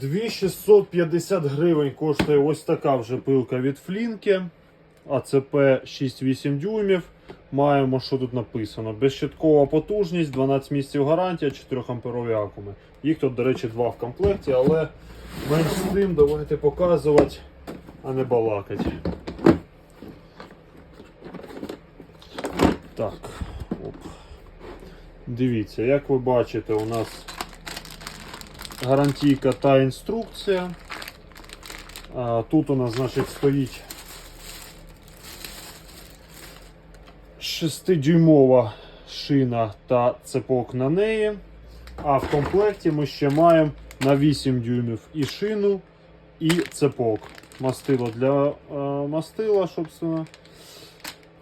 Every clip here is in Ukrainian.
2650 гривень коштує ось така вже пилка від Флінки. АЦП 6-8 дюймів. Маємо, що тут написано. Безщиткова потужність, 12 місяців гарантія, 4 амперові акуми. Їх тут, до речі, два в комплекті, але менш з тим давайте показувати, а не балакати. Так. Оп. Дивіться, як ви бачите, у нас гарантійка та інструкція. Тут у нас, значить, стоїть 6-дюймова шина та цепок на неї. А в комплекті ми ще маємо на 8 дюймів і шину, і цепок. Мастило для е, мастила, собственно.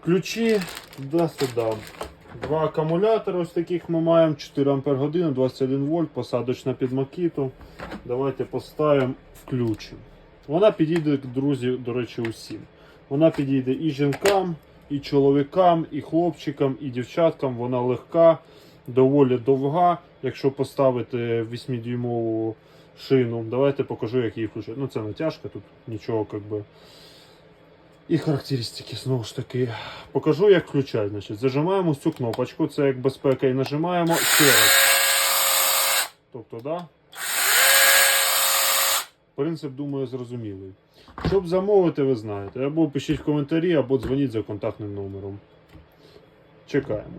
Ключі туди-сюди. Два акумулятори ось таких ми маємо, 4 Ампер години, 21 вольт, посадочна під макіту. Давайте поставимо включимо. Вона підійде, друзі, до речі, усім. Вона підійде і жінкам, і чоловікам, і хлопчикам, і дівчаткам. Вона легка, доволі довга. Якщо поставити 8-дюймову шину, давайте покажу, як її включити. Ну, це не тяжко, тут нічого як би. І характеристики, знову ж таки. Покажу, як включати. Значить, зажимаємо цю кнопочку, це як безпека, і нажимаємо ще раз. Тобто, да? Принцип, думаю, зрозумілий. Щоб замовити, ви знаєте, або пишіть в коментарі, або дзвоніть за контактним номером. Чекаємо.